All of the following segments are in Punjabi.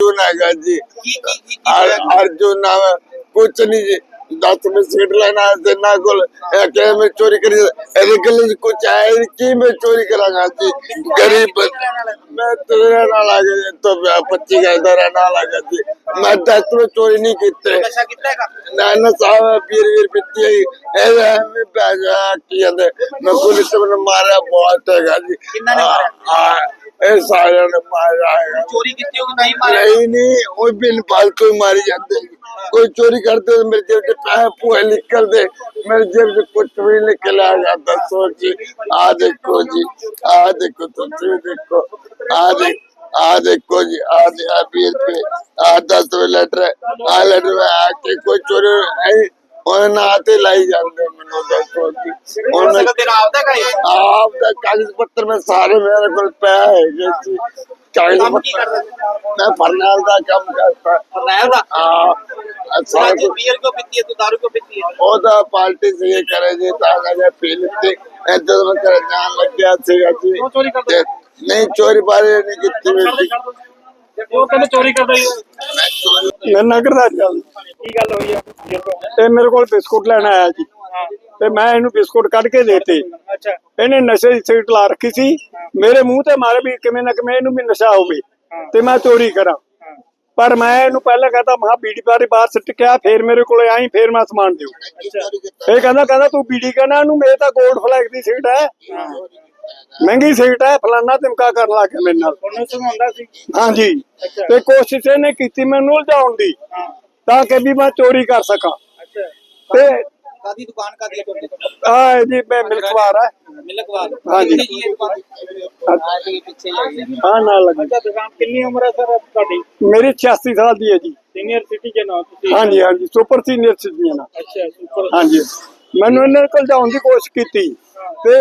ਅਰਜੁਨ ਹੈਗਾ ਜੀ। ਅਰ-? ਅਰਜੁਨ ਨਾਮ ਹੈ। ਕੁਛ ਨਹੀਂ ਜੀ। ਦਸ ਮਿੰਟ ਸਿਗਰਟ ਲੈਣਾ ਤੇ ਨਾ ਕੋਲ ਇਹ ਕਿ ਮੈਂ ਚੋਰੀ ਕਰੀ ਇਹਦੇ ਗਲੇ ਚ ਕੁਛ ਆਇਆ ਹੀ ਕੀ ਮੈਂ ਚੋਰੀ ਕਰਾਂਗਾ ਜੀ? ਗਰੀਬ ਬੰਦਾ। ਮੈਂ ਤੇਰੇ ਨਾਲ ਆ ਗਿਆ ਤੋਂ 25 ਦਾ ਇਧਰ ਨਾਲ ਆ ਗਿਆ ਜੀ। ਮੈਂ ਦਸ ਤੋਂ ਚੋਰੀ ਨਹੀਂ ਕੀਤੇ। ਨਸ਼ਾ ਕੀਤਾ ਹੈਗਾ? ਨਾ ਨਾ ਸਾਹਿਬ ਵੀਰ ਵੀਰ ਪਿੱਤੀ ਆਈ ਇਹ ਐਵੇਂ ਪੈ ਜਾ ਕੀ ਕਹਿੰਦੇ? ਮੈਂ ਪੁਲਿਸ ਨੂੰ ਮਾਰਿਆ ਬਹੁਤ ਹੈਗਾ ਜੀ। ਕਿਹਨਾਂ ਨੇ ਮਾਰਿਆ? ਇਹ ਸਾਰਿਆਂ ਨੇ ਮਾਰਿਆ ਹੈਗਾ ਚੋਰੀ ਕੀਤੀ ਹੋਗੀ ਨਹੀਂ ਮਾਰਿਆ ਨਹੀਂ ਨਹੀਂ ਉਹ ਬਿਨ ਫਾਲਤੂ ਹੀ ਮਾਰੀ ਜਾਂਦੇ ਕੋਈ ਚੋਰੀ करते तो मेरे जेब से पैसे पूरे निकल दे मेरे जेब से कुछ भी निकल आ जाता सोची आ देखो जी आ देखो तो जी देखो आ देख आ देखो जी आ दे आ बीस पे आ दस पे लेटर आ लेटर में आके कोई चोरी नहीं ਉਹਨਾਂ ਨਾਲ ਆਤੇ ਲਾਈ ਜਾਂਦੇ ਮੈਨੂੰ ਦੱਸੋ ਜੀ ਉਹਨਾਂ ਮੋਟਰਸਾਈਕਲ ਤੇਰਾ ਆਪਦਾ ਇਹ? ਆਪ ਦਾ ਕਾਗਜ਼ ਪੱਤਰ ਮੈਂ ਸਾਰੇ ਮੇਰੇ ਕੋਲ ਪਿਆ ਹੈਗੇ ਜੀ ਕਾਗਜ਼ ਕੀ ਪੱਤਰ ਕਰਦਾ ਮੈਂ ਫਰਨਾਲ ਦਾ ਕੰਮ ਕਰਦਾ ਫਰਨੈਲ ਦਾ ਆ ਸਾਰਾ ਬੀਅਰ ਕੋ ਪੀਤੀ ਹੈ ਤੂੰ ਦਾਰੂ ਕੋ ਪੀਤੀ ਹੈ ਉਹਦਾ ਪਾਰਟੀ ਸੀ ਇਹ ਕਰੇ ਜੀ ਤਾਂ ਲਗੇ ਪੀ ਲਿੱਤੀ ਇੱਧਰ ਮੈਂ ਕਰ ਜਾਣ ਲੱਗਿਆ ਸੀਗਾ ਜੀ ਕਰਦਾ ਨਹੀਂ ਚੋਰੀ ਬਾਰੇ ਨਹੀਂ ਕੀਤੀ ਮੇਰੀ ਉਹ ਕਹਿੰਦੇ ਚੋਰੀ ਕਰਦਾ ਹੀ ਮੈਂ ਚੋਰੀ ਮੈਂ ਨਗਰ ਦਾ ਚੱਲ ਕੀ ਗੱਲ ਹੋਈ ਆ? ਤੇ ਮੇਰੇ ਕੋਲ ਬਿਸਕੁਟ ਲੈਣ ਆਇਆ ਜੀ ਤੇ ਮੈਂ ਇਹਨੂੰ ਬਿਸਕੁਟ ਕੱਢ ਕੇ ਦੇਤੇ। ਅੱਛਾ। ਇਹਨੇ ਨਸ਼ੇ ਦੀ ਸਿਗਰਟ ਲਾ ਰੱਖੀ ਸੀ। ਮੇਰੇ ਮੂੰਹ ਤੇ ਮਾਰੇ ਵੀ ਕਿਵੇਂ ਨਾ ਕਿਵੇਂ ਇਹਨੂੰ ਵੀ ਨਸ਼ਾ ਹੋਵੇ ਤੇ ਮੈਂ ਚੋਰੀ ਕਰਾਂ। ਪਰ ਮੈਂ ਇਹਨੂੰ ਪਹਿਲਾਂ ਕਹਤਾ ਮਹਾ ਬੀੜੀ ਪਾਰੀ ਬਾਹਰ ਸਿੱਟ ਕੇ ਆ ਫੇਰ ਮੇਰੇ ਕੋਲੇ ਆਈ ਫੇਰ ਮੈਂ ਸਮਾਨ ਦਿਓ। ਇਹ ਕਹਿੰਦਾ ਕਹਿੰਦਾ ਤੂੰ ਬੀੜੀ ਕਹਿੰਦਾ ਇਹਨੂੰ ਮੇਰੇ ਤਾਂ ਗੋਲਡ ਫਲੈਗ ਦੀ ਸਿਗਰਟ ਹੈ। ਮਹਿੰਗੀ ਸਿਗਰਟ ਹੈ ਫਲਾਨਾ ਧਮਕਾ ਕਰਨ ਲੱਗ ਗਿਆ ਮੇਰੇ ਨਾਲ। ਉਹਨੂੰ ਸਮਝਾਉਂਦਾ ਸੀ? ਹਾਂਜੀ। ਤੇ ਕੋਸ਼ਿਸ਼ ਇਹਨੇ ਕੀਤੀ ਮੈਨੂੰ ਉਲਝਾਉਣ ਦੀ ਤਾਂ ਕਿ ਵੀ ਮੈਂ ਚੋਰੀ ਕਰ ਸਕਾਂ। ਤੇ ਕਾਦੀ ਦੁਕਾਨ ਕਾਦੀ ਹੈ ਤੁਹਾਡੀ? ਆ ਜੀ ਮੈਂ ਮਿਲਕਵਾਰ ਹੈ ਮਿਲਕਵਾਲ ਹਾਂਜੀ। ਕਿੱਥੇ ਜੀ ਇਹ ਦੁਕਾਨ? ਆ ਜੀ ਪਿੱਛੇ ਜਾਈਏ ਹਾਂ ਨਾਲ ਲੱਗੀ। ਅੱਛਾ ਦੁਕਾਨ ਕਿੰਨੀ ਉਮਰ ਹੈ ਸਰ ਤੁਹਾਡੀ? ਮੇਰੀ 86 ਸਾਲ ਦੀ ਹੈ ਜੀ। ਸੀਨੀਅਰ ਸਿਟੀਜ਼ਨ ਹੋ ਤੁਸੀਂ? ਹਾਂਜੀ ਹਾਂਜੀ ਸੁਪਰ ਸੀਨੀਅਰ ਸਿਟੀਜ਼ਨ ਅੱਛਾ ਸੁਪਰ। ਹਾਂਜੀ। ਮੈਨੂੰ ਇਹਨਾਂ ਕੋਲ ਜਾਣ ਦੀ ਕੋਸ਼ਿਸ਼ ਕੀਤੀ। ਤੇ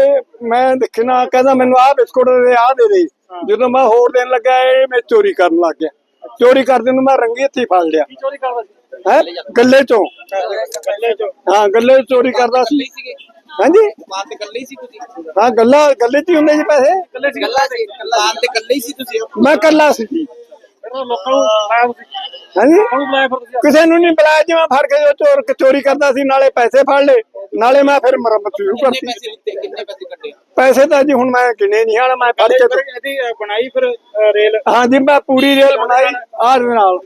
ਮੈਂ ਦੇਖਣਾ ਕਹਿੰਦਾ ਮੈਨੂੰ ਆਹ ਬਿਸਕੁਟ ਦੇ ਆਹ ਦੇ ਦੇ। ਜਦੋਂ ਮੈਂ ਹੋਰ ਦੇਣ ਲੱਗਾ ਇਹ ਮੈਂ ਚੋਰੀ ਕਰਨ ਲੱਗ ਗਿਆ। ਚੋਰੀ ਕਰਦੇ ਨੂੰ ਮੈਂ ਰੰਗੀ ਹੱਥੀ ਫੜ ਲਿਆ। ਕੀ ਚੋਰੀ ਕਰਦਾ ਸੀ? ਹੈ? ਗੱਲੇ ਚੋਂ। ਕੱਲੇ ਚੋਂ। ਹਾਂ ਗੱਲੇ ਚੋਰੀ ਕਰਦਾ ਸੀ। ਹਾਂਜੀ? ਦੁਕਾਨ ਤੇ ਇਕੱਲੇ ਹੀ ਸੀ ਤੁਸੀਂ? ਹਾਂ ਗੱਲਾਂ ਗੱਲੇ 'ਚ ਹੀ ਹੁੰਦੇ ਜੀ ਪੈਸੇ। ਕੱਲੇ ਸੀ ਗੱਲਾਂ ਸੀ। ਦੁਕਾਨ ਤੇ ਇਕੱਲੇ ਹੀ ਸੀ ਤੁਸੀਂ? ਮੈਂ ਕੱਲਾ ਸੀ। ਜੀ ਲੋਕਾਂ ਨੂੰ ਬੁਲਾਇਆ ਤੁਸੀਂ? ਹਾਂਜੀ? ਲੋਕਾਂ ਨੂੰ ਬੁਲਾਇਆ ਫਿਰ ਤੁਸੀਂ ਕਿਸੇ ਨੂੰ ਨਹੀਂ ਬੁਲਾਇਆ ਜਿਵੇਂ ਫੜ ਕੇ ਜੋ ਚੋਰ ਚੋਰੀ ਕਰਦਾ ਸੀ ਨਾਲੇ ਪੈਸੇ ਫੜ ਲਏ। ਨਾਲੇ ਮੈਂ ਫਿਰ ਮੁਰੰਮਤ ਸ਼ੁਰੂ ਕਰਤੀ। ਪੈਸੇ ਲਿੱਤੇ ਕਿੰਨੇ ਪੈਸੇ ਕੱਢੇ? ਪੈਸੇ ਤਾਂ ਜੀ ਹੁਣ ਮੈਂ ਗਿਣੇ ਨਹੀਂ ਹਾਲ ਮੈਂ ਫੜ ਕੇ ਇਹਦੀ ਬਣਾਈ ਫਿਰ ਰੇਲ। ਹਾਂ ਜੀ ਮੈਂ ਪੂਰੀ ਰੇਲ ਬਣਾਈ ਆਹ ਦੇ ਨਾਲ।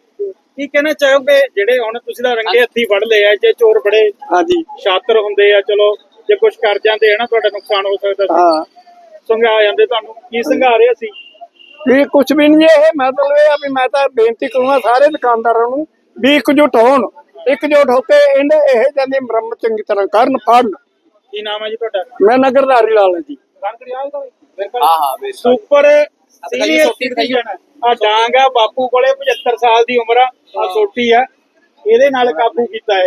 ਕੀ ਕਹਿਣਾ ਚਾਹੋਗੇ ਜਿਹੜੇ ਹੁਣ ਤੁਸੀਂ ਤਾਂ ਰੰਗੇ ਹੱਥੀ ਫੜ ਲਏ ਆ ਜੇ ਚੋਰ ਬੜੇ ਹਾਂਜੀ। ਸ਼ਾਤਰ ਹੁੰਦੇ ਆ ਚਲੋ ਜੇ ਕੁਝ ਕਰ ਜਾਂਦੇ ਆ ਨਾ ਤੁਹਾਡਾ ਨੁਕਸਾਨ ਹੋ ਸਕਦਾ ਸੀ। ਹਾਂ। ਸੰਘਾ ਜਾਂਦੇ ਤੁਹਾਨੂੰ। ਕੀ ਸੰਘਾ ਰਹੇ ਸੀ ਇਹ ਕੁਝ ਵੀ ਨਹੀਂ ਇਹ ਮਤਲਬ ਇਹ ਆ ਵੀ ਮੈਂ ਤਾਂ ਬੇਨਤੀ ਕਰੂੰਗਾ ਸਾਰੇ ਦੁਕਾਨਦਾਰਾਂ ਨੂੰ ਵੀ ਇਕਜੁੱਟ ਹੋਣ ਇਕਜੁੱਟ ਹੋ ਕੇ ਇਹਨੇ ਇਹ ਜਾਂਦੀ ਮੁਰੰਮਤ ਚੰਗੀ ਤਰ੍ਹਾਂ ਕਰਨ ਫੜਨ। ਕੀ ਨਾਮ ਹੈ ਜੀ ਤੁਹਾਡਾ? ਮੈਂ ਨਗਰਦਾਰੀ ਲਾਲ ਹਾਂ ਜੀ। ਹਾਂ ਹਾਂ ਬੇਸ ਸੁਪਰ ਸੀਨੀਅਰ। ਸਿਟੀਜ਼ਨ ਆ ਡਾਂਗ ਆ ਬਾਪੂ ਕੋਲੇ 75 ਸਾਲ ਦੀ ਉਮਰ ਆ ਆ ਸੋਟੀ ਆ। ਇਹਦੇ ਨਾਲ ਕਾਬੂ ਕੀਤਾ ਹੈ।